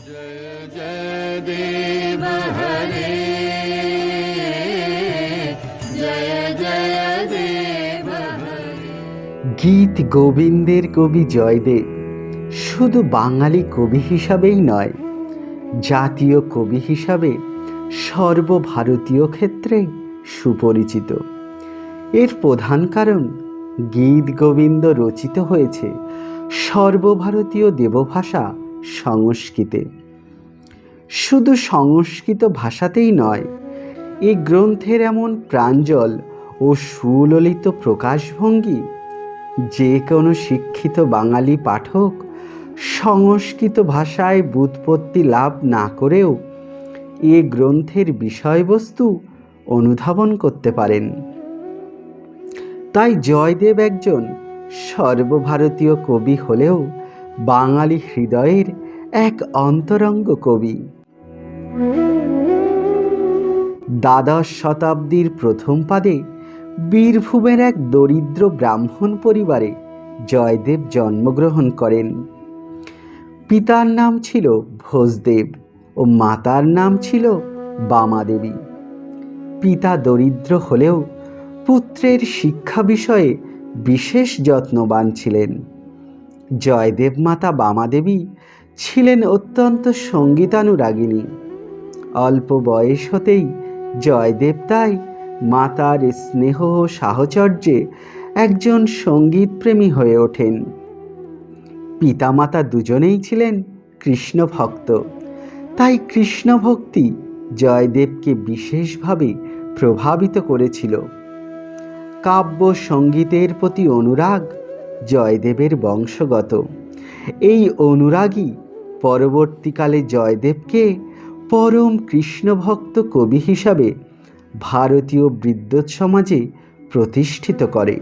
जय जय देव हरे जय जय देव हरे গীত গোবিন্দের কবি জয়দেব শুধু বাঙালি কবি হিসাবেই নয় জাতীয় কবি হিসাবে সর্বভারতীয় ক্ষেত্রে সুপরিচিত এর প্রধান কারণ গীত গোবিন্দ রচিত হয়েছে সর্বভারতীয় দেবভাষা সংস্কৃতে। শুধু সংস্কৃত ভাষাতেই নয় এই গ্রন্থের এমন প্রাঞ্জল ও সুললিত প্রকাশভঙ্গি, যে কোনো শিক্ষিত বাঙালি পাঠক সংস্কৃত ভাষায় বুৎপত্তি লাভ না করেও এ গ্রন্থের বিষয়বস্তু অনুধাবন করতে পারেন। তাই জয়দেব একজন সর্বভারতীয় কবি হলেও বাঙালি হৃদয়ের এক অন্তরঙ্গ কবি। দ্বাদশ শতাব্দীর প্রথম পাদে বীরভূমের এক দরিদ্র ব্রাহ্মণ পরিবারে জয়দেব জন্মগ্রহণ করেন। পিতার নাম ছিল ভোজদেব ও মাতার নাম ছিল বামাদেবী। পিতা দরিদ্র হলেও পুত্রের শিক্ষা বিষয়ে বিশেষ যত্নবান ছিলেন। জয়দেব মাতা বামাদেবী ছিলেন অত্যন্ত সঙ্গীতানুরাগিনী। অল্প বয়স হতেই জয়দেব তাই মাতার স্নেহ ও সাহচর্যে একজন সঙ্গীতপ্রেমী হয়ে ওঠেন। পিতামাতা দুজনেই ছিলেন কৃষ্ণভক্ত তাই কৃষ্ণভক্তি জয়দেবকে বিশেষভাবে প্রভাবিত করেছিল। কাব্য সঙ্গীতের প্রতি অনুরাগ জয়দেবের বংশগত। এই অনুরাগী পরবর্তীকালে জয়দেবকে পরম কৃষ্ণভক্ত কবি হিসাবে ভারতীয় বিদ্যুৎ সমাজে প্রতিষ্ঠিত করে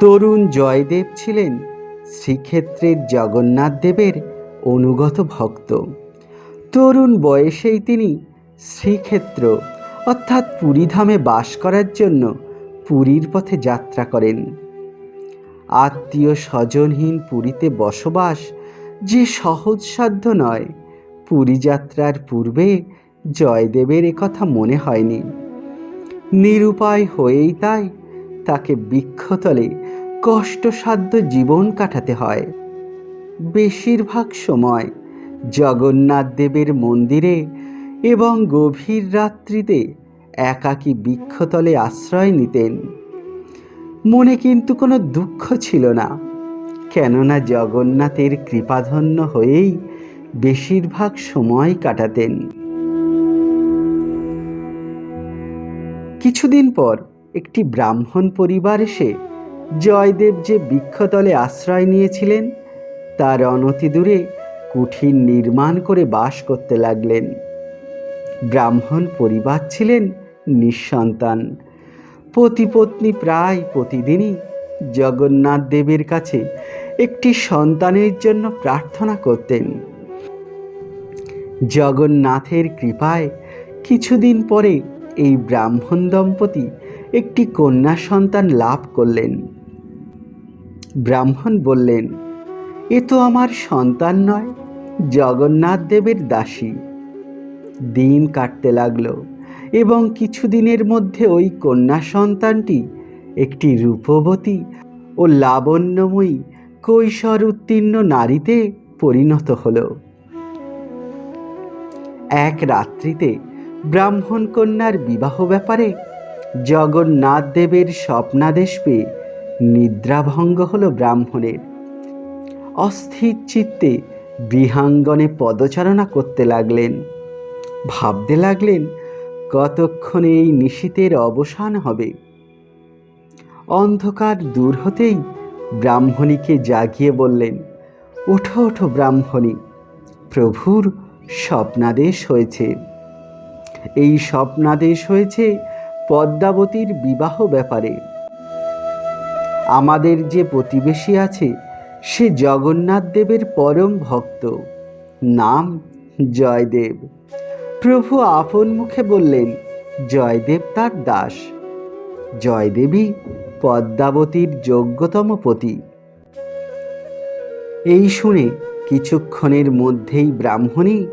তরুণ জয়দেব ছিলেন শ্রীক্ষেত্রের জগন্নাথ দেবের অনুগত ভক্ত। তরুণ বয়সেই তিনি শ্রীক্ষেত্র অর্থাৎ পুরীধামে বাস করার জন্য পুরীর পথে যাত্রা করেন। আত্মীয় স্বজনহীন পুরীতে বসবাস যে সহজসাধ্য নয়। পুরী যাত্রার পূর্বে জয়দেবের কথা মনে হয়নি। নিরুপায় হয়েই তাই তাকে বৃক্ষতলে কষ্টসাধ্য জীবন কাটাতে হয়। বেশিরভাগ সময় জগন্নাথ দেবের মন্দিরে এবং গভীর রাত্রিতে একাকী বৃক্ষতলে আশ্রয় নিতেন। মনে কিন্তু কোনো দুঃখ ছিল না। কেননা জগন্নাথের কৃপাধন্য হয়েই বেশিরভাগ সময় কাটাতেন। কিছুদিন পর একটি ব্রাহ্মণ পরিবার এসে জয়দেব যে বৃক্ষতলে আশ্রয় নিয়েছিলেন, তার অনতি দূরে কুঠির নির্মাণ করে বাস করতে লাগলেন। ব্রাহ্মণ পরিবার ছিলেন নিঃসন্তান। পতিপত্নী প্রায় প্রতিদিনই জগন্নাথ দেবের কাছে একটি সন্তানের জন্য প্রার্থনা করতেন। জগন্নাথের কৃপায় কিছুদিন পরে এই ব্রাহ্মণ দম্পতি একটি কন্যা সন্তান লাভ করলেন। ব্রাহ্মণ বললেন, এ তো আমার সন্তান নয়, জগন্নাথ দেবের দাসী। দিন কাটতে লাগল। এবং কিছুদিনের মধ্যে ওই কন্যা সন্তানটি একটি রূপবতী ও লাবণ্যময়ী কৈশোর উত্তীর্ণ নারীতে পরিণত হল। এক রাত্রিতে ব্রাহ্মণ কন্যার বিবাহ ব্যাপারে জগন্নাথ দেবের স্বপ্নাদেশ পেয়ে নিদ্রাভঙ্গ হল ব্রাহ্মণের। অস্থির চিত্তে গৃহাঙ্গনে পদচারণা করতে লাগলেন। ভাবতে লাগলেন কতক্ষণে এই নিশীতের অবসান হবে? অন্ধকার দূর হতেই ব্রাহ্মণীকে জাগিয়ে বললেন, ওঠো ওঠো ব্রাহ্মণী, প্রভুর স্বপ্নাদেশ হয়েছে। এই স্বপ্নাদেশ হয়েছে পদ্মাবতীর বিবাহ ব্যাপারে। আমাদের যে প্রতিবেশী আছে, সে জগন্নাথ দেবের পরম ভক্ত। নাম জয়দেব। প্রভু আপন মুখে বললেন, জয়দেব তার দাস। জয়দেবী পদ্মাবতীর যোগ্যতম পতি। এই শুনে কিছুক্ষণের মধ্যেই ব্রাহ্মণী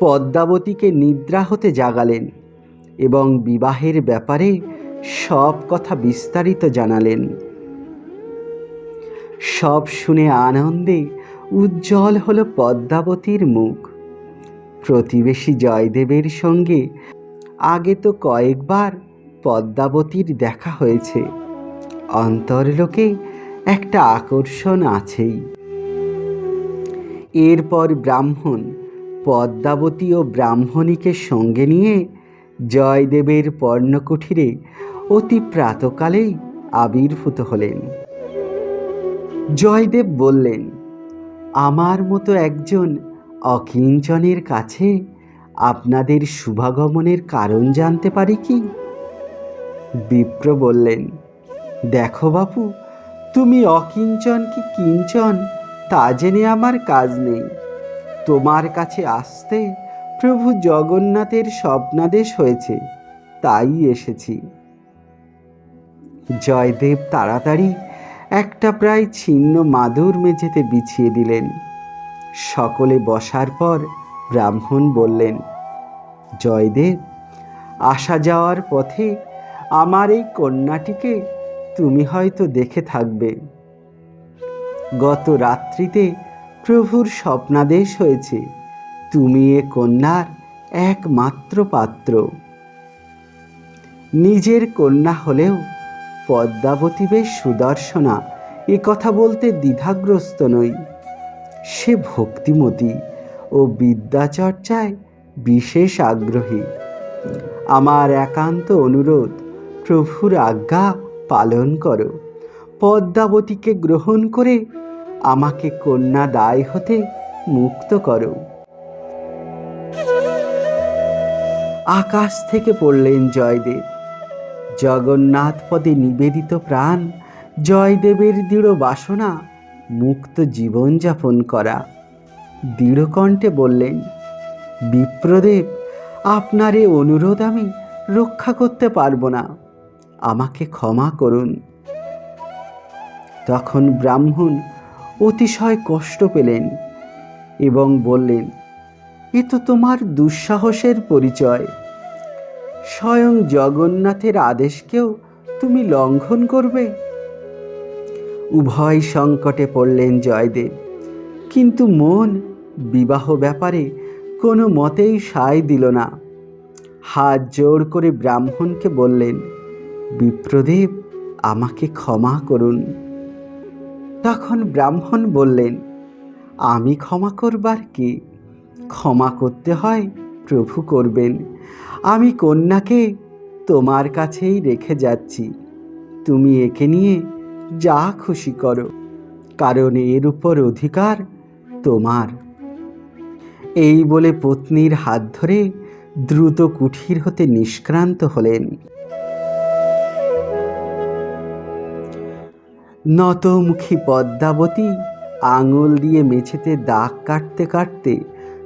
পদ্মাবতীকে নিদ্রা হতে জাগালেন এবং বিবাহের ব্যাপারে সব কথা বিস্তারিত জানালেন। সব শুনে আনন্দে উজ্জ্বল হলো পদ্মাবতীর মুখ। প্রতিবেশী জয়দেবের সঙ্গে আগে তো কয়েকবার পদ্মাবতীর দেখা হয়েছে। অন্তরলোকে একটা আকর্ষণ আছেই। এরপর ব্রাহ্মণ পদ্মাবতী ও ব্রাহ্মণীকে সঙ্গে নিয়ে জয়দেবের পর্ণকুঠিরে অতি প্রাতকালেই আবির্ভূত হলেন। জয়দেব বললেন, আমার মতো একজন অকিঞ্চনের কাছে আপনাদের শুভাগমনের কারণ জানতে পারি কি? বিপ্র বললেন, দেখো বাপু, তুমি অকিঞ্চন কি কিঞ্চন তা জেনে আমার কাজ নেই। তোমার কাছে আসতে প্রভু জগন্নাথের স্বপ্নাদেশ হয়েছে, তাই এসেছি। জয়দেব তাড়াতাড়ি একটা প্রায় ছিন্ন মাদুর মেঝেতে বিছিয়ে দিলেন। সকলে বসার পর ব্রাহ্মণ বললেন, জয়দেব, আসা যাওয়ার পথে আমার এই কন্যাটিকে তুমি হয়তো দেখে থাকবে। গত রাত্রিতে প্রভুর স্বপ্নাদেশ হয়েছে। তুমি এ কন্যার একমাত্র পাত্র। নিজের কন্যা হলেও পদ্মাবতী বেশ সুদর্শনা। এ কথা বলতে দ্বিধাগ্রস্ত নই। সে ভক্তিমতী ও বিদ্যাচর্চায় বিশেষ আগ্রহী। আমার একান্ত অনুরোধ, প্রভুর আজ্ঞা পালন করো। পদ্মাবতীকে গ্রহণ করে আমাকে কন্যা দায় হতে মুক্ত করো। আকাশ থেকে পড়লেন জয়দেব। জগন্নাথ পদে নিবেদিত প্রাণ, জয়দেবের দৃঢ় বাসনা মুক্ত জীবনযাপন করা। দৃঢ়কণ্ঠে বললেন, বিপ্রদেব, আপনার এ অনুরোধ আমি রক্ষা করতে পারব না। আমাকে ক্ষমা করুন। তখন ব্রাহ্মণ অতিশয় কষ্ট পেলেন এবং বললেন, এ তো তোমার দুঃসাহসের পরিচয়। স্বয়ং জগন্নাথের আদেশকেও তুমি লঙ্ঘন করবে। উভয় সংকটে পড়লেন জয়দেব। কিন্তু মন বিবাহ ব্যাপারে কোনো মতেই সায় দিল না। হাত জোড় করে ব্রাহ্মণকে বললেন, বিপ্রদেব, আমাকে ক্ষমা করুন। তখন ব্রাহ্মণ বললেন, আমি ক্ষমা করবার কি? ক্ষমা করতে হয় প্রভু করবেন। আমি কন্যাকে তোমার কাছেই রেখে যাচ্ছি। তুমি একে নিয়ে যা খুশি করো, কারণ এর উপর অধিকার তোমার। এই বলে পত্নীর হাত ধরে দ্রুত কুঠির হতে নিষ্ক্রান্ত হলেন। নতমুখী পদ্মাবতী আঙুল দিয়ে মেঝেতে দাগ কাটতে কাটতে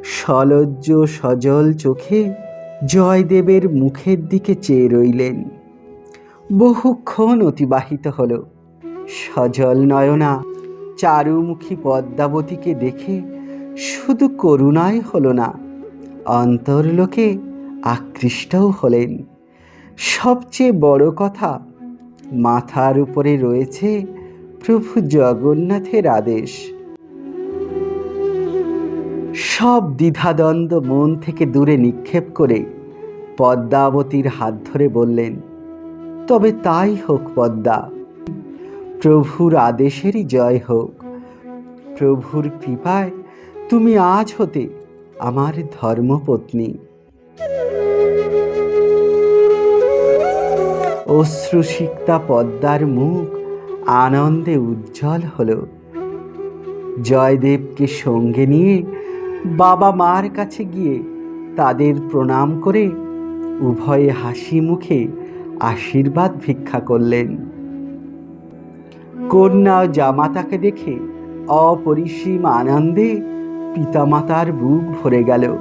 সলজ্জ সজল চোখে জয়দেবের মুখের দিকে চেয়ে রইলেন। বহুক্ষণ অতিবাহিত হল। সজল নয়না চারুমুখী পদ্মাবতীকে দেখে শুধু করুণাই হলো না, অন্তর্লোকে আকৃষ্টও হলেন। সবচেয়ে বড় কথা, মাথার উপরে রয়েছে প্রভু জগন্নাথের আদেশ। সব দ্বিধাদ্বন্দ্ব মন থেকে দূরে নিক্ষেপ করে পদ্মাবতীর হাত ধরে বললেন, তবে তাই হোক পদ্মা প্রভুর আদেশেরই জয় হোক। প্রভুর কৃপায় তুমি আজ হতে আমার ধর্মপত্নী। অশ্রুসিক্তা পদ্মার মুখ আনন্দে উজ্জ্বল হল। জয়দেবকে সঙ্গে নিয়ে বাবা মার কাছে গিয়ে তাদের প্রণাম করে উভয়ে হাসি মুখে আশীর্বাদ ভিক্ষা করলেন। কন্যা জামাতাকে দেখে অপরিসীম আনন্দে পিতামাতার বুক ভরে গেল।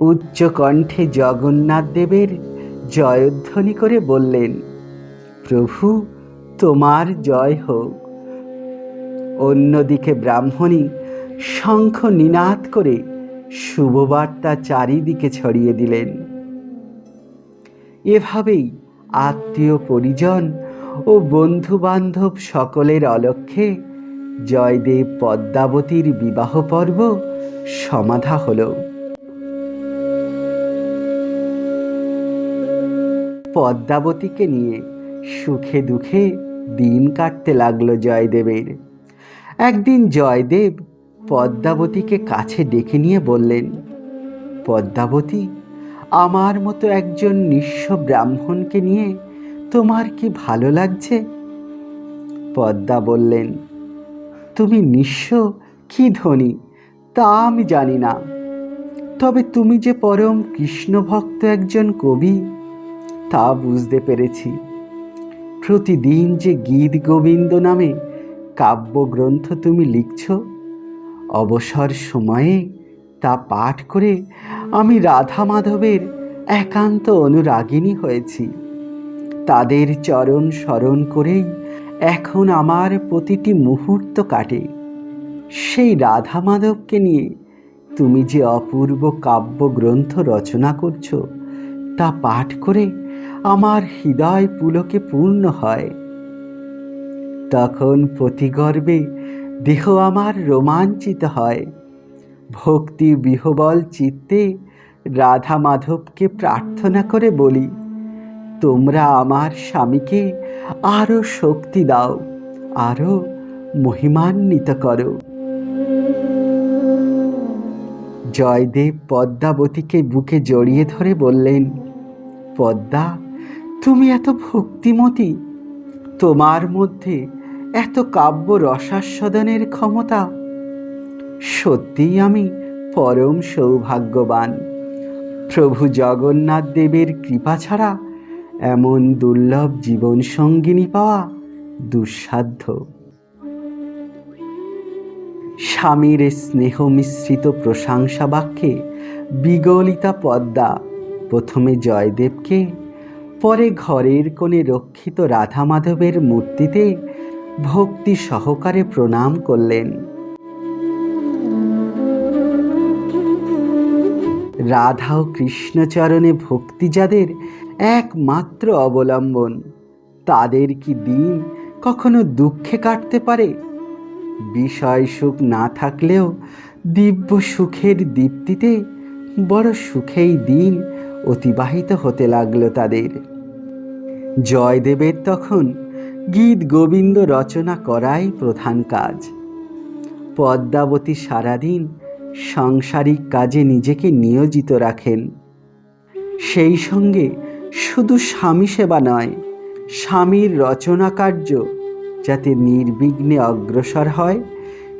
উচ্চ কণ্ঠে জগন্নাথ দেবের জয়ধ্বনি করে বললেন, প্রভু, তোমার জয় হোক। অন্যদিকে ব্রাহ্মণী শঙ্খ নিনাদ করে শুভবার্তা চারিদিকে ছড়িয়ে দিলেন। এভাবেই আত্মীয় পরিজন ও বন্ধু বান্ধব সকলের অলক্ষ্যে জয়দেব পদ্মাবতীর বিবাহ পর্ব সমাধা হলো। পদ্মাবতীকে নিয়ে সুখে দুঃখে দিন কাটতে লাগল জয়দেবের। একদিন জয়দেব পদ্মাবতীকে কাছে ডেকে নিয়ে বললেন, পদ্মাবতী, আমার মতো একজন নিঃস্ব ব্রাহ্মণকে নিয়ে তোমার কি ভালো লাগছে? পদ্মা বললেন, তুমি নিঃস্ব, কি ধনী, তা আমি জানি না। তবে তুমি যে পরম কৃষ্ণ ভক্ত একজন কবি, তা বুঝতে পেরেছি। প্রতিদিন যে গীত গোবিন্দ নামে কাব্যগ্রন্থ তুমি লিখছ, অবসর সময়ে তা পাঠ করে আমি রাধা মাধবের একান্ত অনুরাগিনী হয়েছি। তাদের চরণ স্মরণ করেই এখন আমার প্রতিটি মুহূর্ত কাটে। সেই রাধা মাধবকে নিয়ে তুমি যে অপূর্ব কাব্যগ্রন্থ রচনা করছ, তা পাঠ করে আমার হৃদয় পুলকে পূর্ণ হয়। তখন প্রতিগর্বে দেহ আমার রোমাঞ্চিত হয়। ভক্তি বিহবল চিত্তে রাধা মাধবকে প্রার্থনা করে বলি তোমরা আমার স্বামীকে আরও শক্তি দাও আরও মহিমান্বিত করো। জয়দেব পদ্মাবতীকে বুকে জড়িয়ে ধরে বললেন, পদ্মা, তুমি এত ভক্তিমতী। তোমার মধ্যে এত কাব্য রসাস্বাদনের ক্ষমতা। সত্যিই আমি পরম সৌভাগ্যবান। প্রভু জগন্নাথ দেবের কৃপা ছাড়া এমন দুর্লভ জীবন সঙ্গিনী পাওয়া দুঃসাধ্য। স্বামীর স্নেহ মিশ্রিত প্রশংসা বাক্যে বিগলিতা পদ্মা প্রথমে জয়দেবকে, পরে ঘরের কোণে রক্ষিত রাধা মাধবের মূর্তিতে ভক্তি সহকারে প্রণাম করলেন। রাধা ও কৃষ্ণচরণে ভক্তি যাদের একমাত্র অবলম্বন। তাদের কি দিন কখনো দুঃখে কাটতে পারে? বিষয় সুখ না থাকলেও দিব্য সুখের দীপ্তিতে বড় সুখেই দিন অতিবাহিত হতে লাগল তাদের। জয়দেবের তখন গীত গোবিন্দ রচনা করাই প্রধান কাজ। পদ্মাবতী সারাদিন সাংসারিক কাজে নিজেকে নিয়োজিত রাখেন। সেই সঙ্গে শুধু স্বামী সেবা নয়, স্বামীর রচনা কার্য যাতে নির্বিঘ্নে অগ্রসর হয়,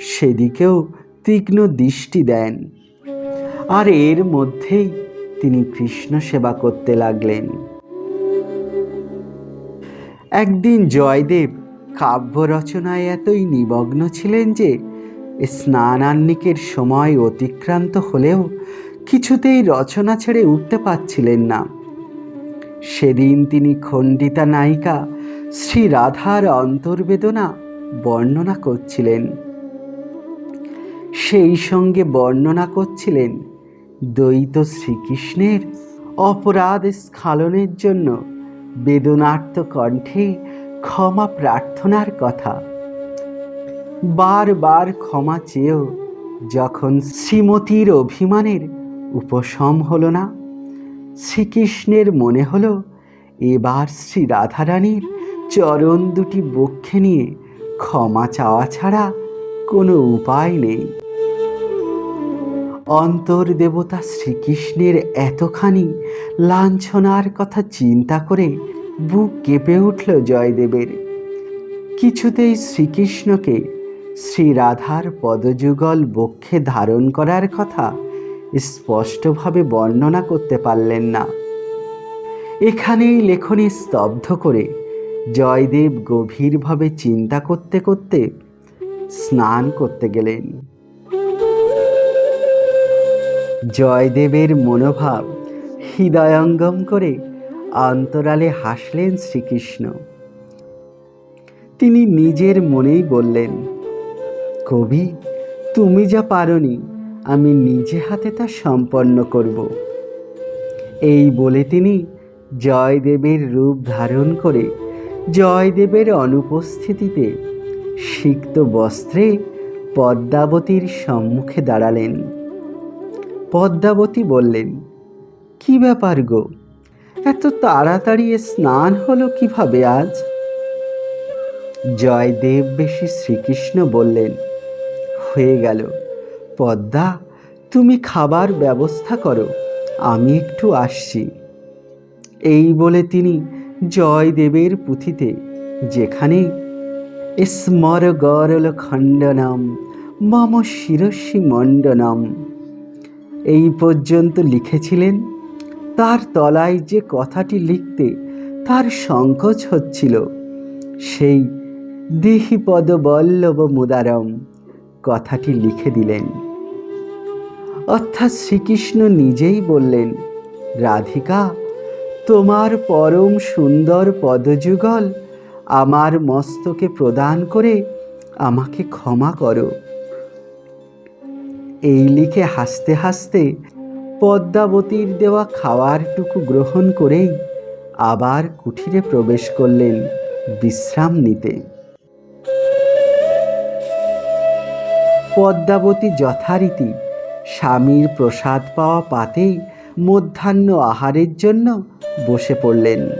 সেদিকেও তীক্ষ্ণ দৃষ্টি দেন। আর এর মধ্যেই তিনি কৃষ্ণ সেবা করতে লাগলেন। একদিন জয়দেব কাব্য রচনায় এতই নিমগ্ন ছিলেন যে স্নানান্নিকের সময় অতিক্রান্ত হলেও কিছুতেই রচনা ছেড়ে উঠতে পারছিলেন না। সেদিন তিনি খণ্ডিতা নায়িকা শ্রী রাধার অন্তর্বেদনা বর্ণনা করছিলেন। সেই সঙ্গে বর্ণনা করছিলেন দ্বৈত শ্রীকৃষ্ণের অপরাধ স্খালনের জন্য বেদনার্ত কণ্ঠে ক্ষমা প্রার্থনার কথা। বারবার ক্ষমা চেয়েও যখন শ্রীমতীর অভিমানের উপশম হলো না শ্রীকৃষ্ণের মনে হলো, এবার শ্রী রাধারানীর চরণ দুটি বক্ষে নিয়ে ক্ষমা চাওয়া ছাড়া কোনো উপায় নেই। অন্তর্দেবতা শ্রীকৃষ্ণের এতখানি লাঞ্ছনার কথা চিন্তা করে বুক কেঁপে উঠল জয়দেবের। কিছুতেই শ্রীকৃষ্ণকে শ্রী রাধার পদযুগল বক্ষে ধারণ করার কথা স্পষ্টভাবে বর্ণনা করতে পারলেন না। এখানেই লেখনী স্তব্ধ করে জয়দেব গভীরভাবে চিন্তা করতে করতে স্নান করতে গেলেন। জয়দেবের মনোভাব হৃদয়ঙ্গম করে অন্তরালে হাসলেন শ্রীকৃষ্ণ। তিনি নিজের মনেই বললেন, কবি, তুমি যা পারনি আমি নিজে হাতে তা সম্পন্ন করব। এই বলে তিনি জয়দেবের রূপ ধারণ করে জয়দেবের অনুপস্থিতিতে সিক্ত বস্ত্রে পদ্মাবতীর সম্মুখে দাঁড়ালেন। পদ্মাবতী বললেন, কি ব্যাপার গো? এত তাড়াতাড়ি স্নান হলো কীভাবে আজ? জয়দেব বেশি শ্রীকৃষ্ণ বললেন, হয়ে গেল। পদ্মা, তুমি খাবার ব্যবস্থা করো, আমি একটু আসছি। এই বলে তিনি জয়দেবের পুঁথিতে, যেখানে স্মর গরল খণ্ডনম, মম শিরসি মণ্ডনম, এই পর্যন্ত লিখেছিলেন। তার তলায় যে কথাটি লিখতে তার সংকোচ হচ্ছিল, সেই দেহিপদ বল্লভ মুদারম কথাটি লিখে দিলেন। অর্থাৎ শ্রীকৃষ্ণ নিজেই বললেন, রাধিকা, তোমার পরম সুন্দর পদযুগল আমার মস্তকে প্রদান করে আমাকে ক্ষমা করো। এই লিখে হাসতে হাসতে পদ্মাবতীর দেওয়া খাওয়ারটুকু গ্রহণ করেই আবার কুঠিরে প্রবেশ করলেন বিশ্রাম নিতে। পদ্মাবতী যথারীতি। স্বামীর প্রসাদ পাওয়া পাতেই মধ্যাহ্ন আহারের জন্য বসে পড়লেন।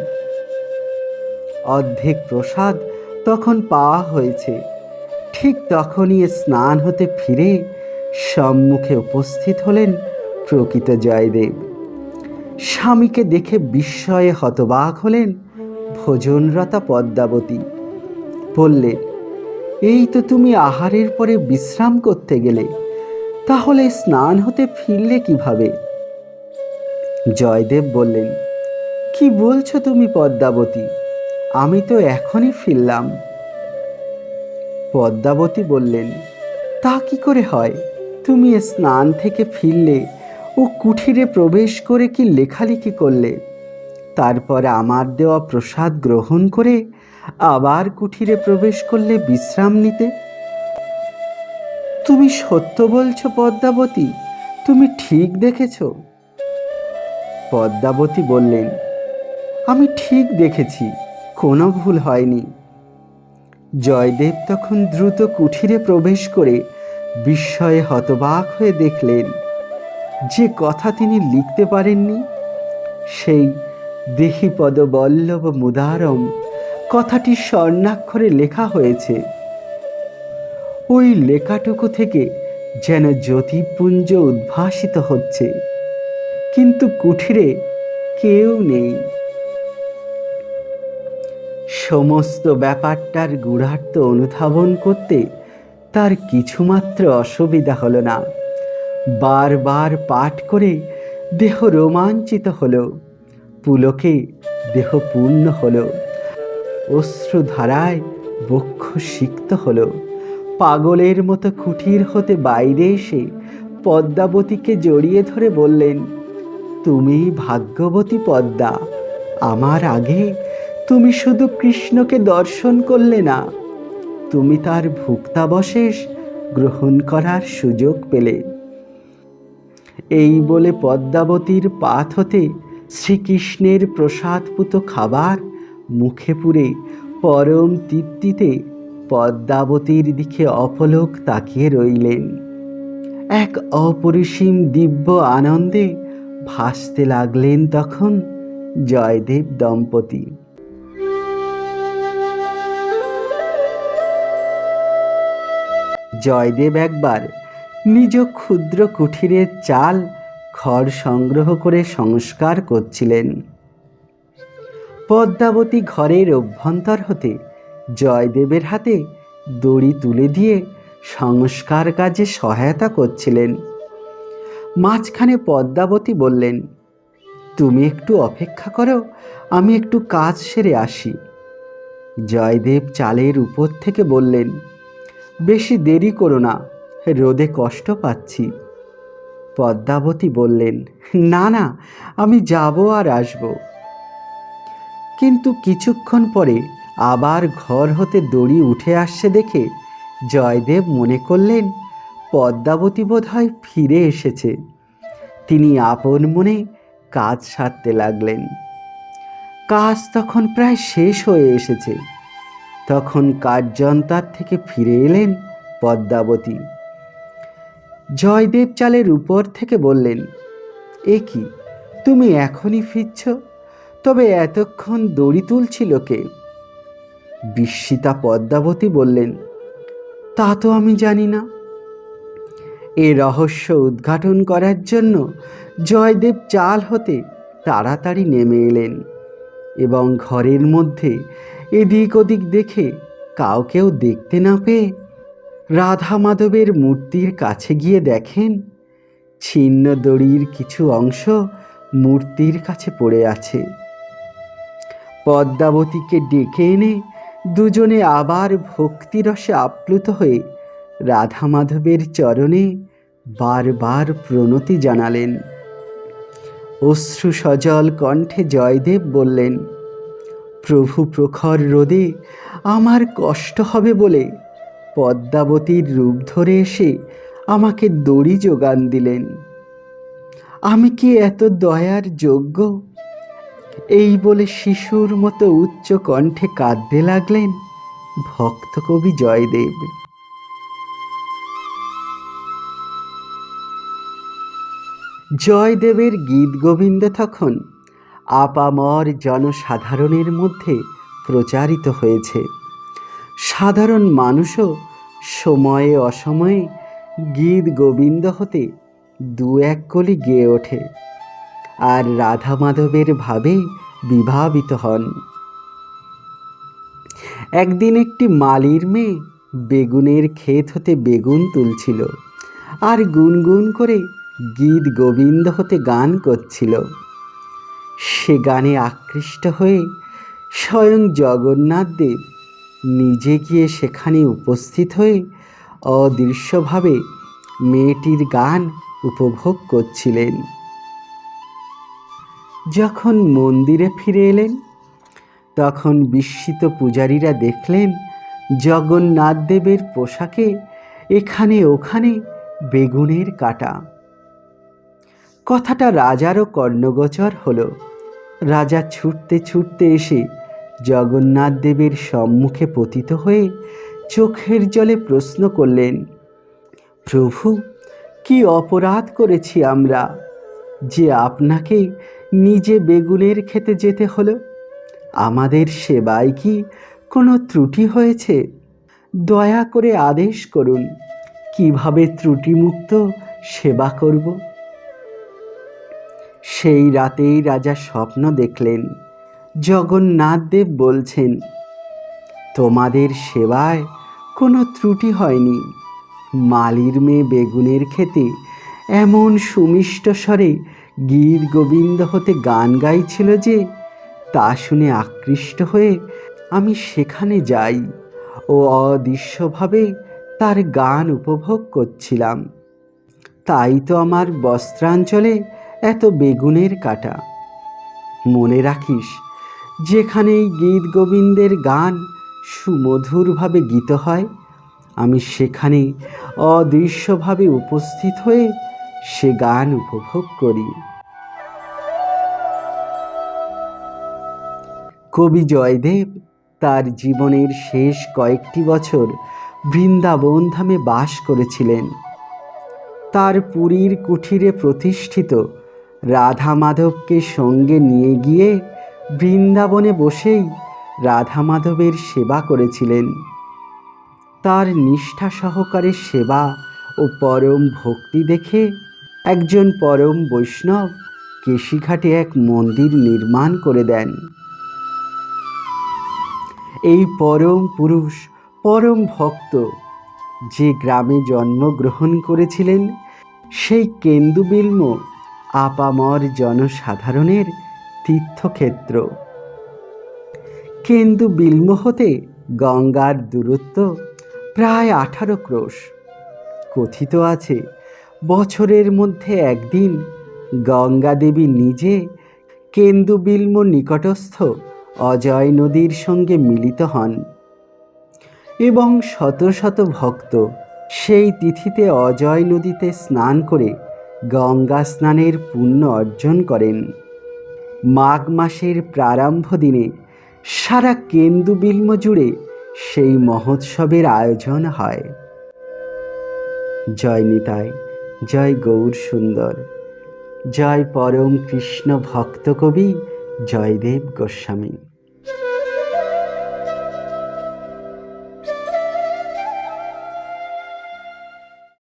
অর্ধেক প্রসাদ তখন পাওয়া হয়েছে। ঠিক তখনই স্নান হতে ফিরে সম্মুখে উপস্থিত হলেন প্রকৃত জয়দেব। স্বামীকে দেখে বিস্ময়ে হতবাক হলেন ভোজনরতা পদ্মাবতী। বললেন এই তো তুমি আহারের পরে বিশ্রাম করতে গেলে। তাহলে স্নান হতে ফিরলে কীভাবে? জয়দেব বললেন, কি বলছো তুমি পদ্মাবতী? আমি তো এখনই ফিরলাম। পদ্মাবতী বললেন, তা কি করে হয়? তুমি স্নান থেকে ফিরলে ও কুঠিরে প্রবেশ করে কি লেখালেখি করলে? তারপরে আমার দেওয়া প্রসাদ গ্রহণ করে আবার কুঠিরে প্রবেশ করলে বিশ্রাম নিতে? তুমি সত্য বলছো, পদ্মাবতী। তুমি ঠিক দেখেছ। পদ্মাবতী বললেন, আমি ঠিক দেখেছি, কোনো ভুল হয়নি। জয়দেব তখন দ্রুত কুঠিরে প্রবেশ করে বিস্ময়ে হতবাক হয়ে দেখলেন, যে কথা তিনি লিখতে পারেননি, সেই দেহিপদ বল্লভ মুদারম কথাটি স্বর্ণাক্ষরে লেখা হয়েছে। ওই লেখাটুকু থেকে যেন জ্যোতিপুঞ্জ উদ্ভাসিত হচ্ছে। কিন্তু কুঠিরে কেউ নেই। সমস্ত ব্যাপারটার গূঢ়ার্থ অনুধাবন করতে তার কিছুমাত্র অসুবিধা হলো না। বারবার পাঠ করে দেহ রোমাঞ্চিত হলো। পুলকে দেহ পূর্ণ হলো। অশ্রুধারায় বক্ষ সিক্ত হলো। পাগলের মতো কুঠির হতে বাইরে এসে পদ্মাবতীকে জড়িয়ে ধরে বললেন, তুমি ভাগ্যবতী পদ্মা, আমার আগে তুমি শুধু কৃষ্ণকে দর্শন করলে না, তুমি তার ভুক্তাবশেষ গ্রহণ করার সুযোগ পেলে। এই বলে পদ্মাবতীর পাত হতে শ্রীকৃষ্ণের প্রসাদপুত খাবার মুখে পুরে পরম তৃপ্তিতে পদ্মাবতীর দিকে অপলোক তাকিয়ে রইলেন। এক অপরিসীম দিব্য আনন্দে ভাসতে লাগলেন তখন জয়দেব দম্পতি। জয়দেব একবার নিজ ক্ষুদ্র কুঠিরের চাল খড় সংগ্রহ করে সংস্কার করছিলেন। পদ্মাবতী ঘরের অভ্যন্তর হতে জয়দেবের হাতে দড়ি তুলে দিয়ে সংস্কার কাজে সহায়তা করছিলেন। মাঝখানে পদ্মাবতী বললেন, তুমি একটু অপেক্ষা করো, আমি একটু কাজ সেরে আসি। জয়দেব চালের উপর থেকে বললেন, বেশি দেরি করো না, রোদে কষ্ট পাচ্ছি। পদ্মাবতী বললেন, না না, আমি যাব আর আসব। কিন্তু কিছুক্ষণ পরে আবার ঘর হতে দড়ি উঠে আসছে দেখে জয়দেব মনে করলেন, পদ্মাবতী বোধ হয় ফিরে এসেছে। তিনি আপন মনে কাজ সারতে লাগলেন। কাজ তখন প্রায় শেষ হয়ে এসেছে। তখন কার্যন্তার থেকে ফিরে এলেন পদ্মাবতী। জয়দেব চালের উপর থেকে বললেন, এ কি, তুমি এখনই ফিরছ? তবে এতক্ষণ দড়ি তুলছিল কে? বিস্মিতা পদ্মাবতী বললেন, তা তো আমি জানি না। এ রহস্য উদ্ঘাটন করার জন্য জয়দেব চাল হতে তাড়াতাড়ি নেমে এলেন এবং ঘরের মধ্যে এদিক ওদিক দেখে কাউকেও দেখতে না পেয়ে রাধা মাধবের মূর্তির কাছে গিয়ে দেখেন, ছিন্ন দড়ির কিছু অংশ মূর্তির কাছে পড়ে আছে। পদ্মাবতীকে ডেকে এনে দুজনে আবার ভক্তিরসে আপ্লুত হয়ে রাধা মাধবের চরণে বারবার প্রণতি জানালেন। অশ্রু সজল কণ্ঠে জয়দেব বললেন, প্রভু প্রখর রোদে আমার কষ্ট হবে বলে পদ্মাবতীর রূপ ধরে এসে আমাকে দড়ি যোগান দিলেন। আমি কি এত দয়ার যোগ্য এই বলে শিশুর মতো উচ্চ কণ্ঠে কাঁদতে লাগলেন ভক্ত কবি জয়দেব। জয়দেবের গীত গোবিন্দ তখন আপামর জনসাধারণের মধ্যে প্রচারিত হয়েছে। সাধারণ মানুষও সময়ে অসময়ে গীত গোবিন্দ হতে দু এক কলি গেয়ে ওঠে। আর রাধা মাধবের ভাবে বিভাবিত হন। একদিন একটি মালির মেয়ে বেগুনের ক্ষেত হতে বেগুন তুলছিল আর গুনগুন করে গীত গোবিন্দ হতে গান করছিল। সে গানে আকৃষ্ট হয়ে স্বয়ং জগন্নাথ দেব নিজে গিয়ে সেখানে উপস্থিত হয়ে অদৃশ্যভাবে মেয়েটির গান উপভোগ করছিলেন। যখন মন্দিরে ফিরে এলেন, তখন বিস্মিত পূজারীরা দেখলেন জগন্নাথ দেবের পোশাকে এখানে ওখানে বেগুনের কাটা। কথাটা রাজারও কর্ণগোচর হলো। রাজা ছুটতে ছুটতে এসে জগন্নাথ দেবের সম্মুখে পতিত হয়ে চোখের জলে প্রশ্ন করলেন, প্রভু, কি অপরাধ করেছি আমরা যে আপনাকে নিজে বেগুনের খেতে যেতে হলো। আমাদের সেবায় কি কোনো ত্রুটি হয়েছে? দয়া করে আদেশ করুন, কীভাবে ত্রুটিমুক্ত সেবা করব? সেই রাতেই রাজা স্বপ্ন দেখলেন। জগন্নাথদেব বলছেন, তোমাদের সেবায় কোনো ত্রুটি হয়নি। মালির মেয়ে বেগুনের খেতে এমন সুমিষ্ট স্বরে গীত গোবিন্দ হতে গান গাইছিল যে, তা শুনে আকৃষ্ট হয়ে আমি সেখানে যাই ও অদৃশ্যভাবে তার গান উপভোগ করছিলাম। তাই তো আমার বস্ত্রাঞ্চলে এত বেগুনের কাটা। মনে রাখিস যেখানে এই গীত গোবিন্দের গান সুমধুরভাবে গীত হয়, আমি সেখানে অদৃশ্যভাবে উপস্থিত হয়ে সে গান উপভোগ করি। কবি জয়দেব তার জীবনের শেষ কয়েকটি বছর বৃন্দাবন ধামে বাস করেছিলেন। তার পুরীর কুঠিরে প্রতিষ্ঠিত রাধা মাধবকে সঙ্গে নিয়ে গিয়ে বৃন্দাবনে বসেই রাধা মাধবের সেবা করেছিলেন। তার নিষ্ঠা সহকারে সেবা ও পরম ভক্তি দেখে একজন পরম বৈষ্ণব কেশিঘাটে এক মন্দির নির্মাণ করে দেন। এই পরম পুরুষ, পরম ভক্ত যে গ্রামে জন্মগ্রহণ করেছিলেন, সেই কেন্দুবিল্ম আপামর জনসাধারণের তীর্থক্ষেত্র। কেন্দু বিল্ম হতে গঙ্গার দূরত্ব প্রায় আঠারো ক্রোশ। কথিত আছে বছরের মধ্যে একদিন গঙ্গা দেবী নিজে কেন্দুবিল্ম নিকটস্থ অজয় নদীর সঙ্গে মিলিত হন এবং শত শত ভক্ত সেই তিথিতে অজয় নদীতে স্নান করে গঙ্গা স্নানের পুণ্য অর্জন করেন। মাঘ মাসের প্রারম্ভ দিনে সারা কেন্দুবিল্ম জুড়ে সেই মহোৎসবের আয়োজন হয়। জয় নিতাই। জয় গৌর সুন্দর। জয় পরম কৃষ্ণ ভক্ত কবি জয়দেব গোস্বামী।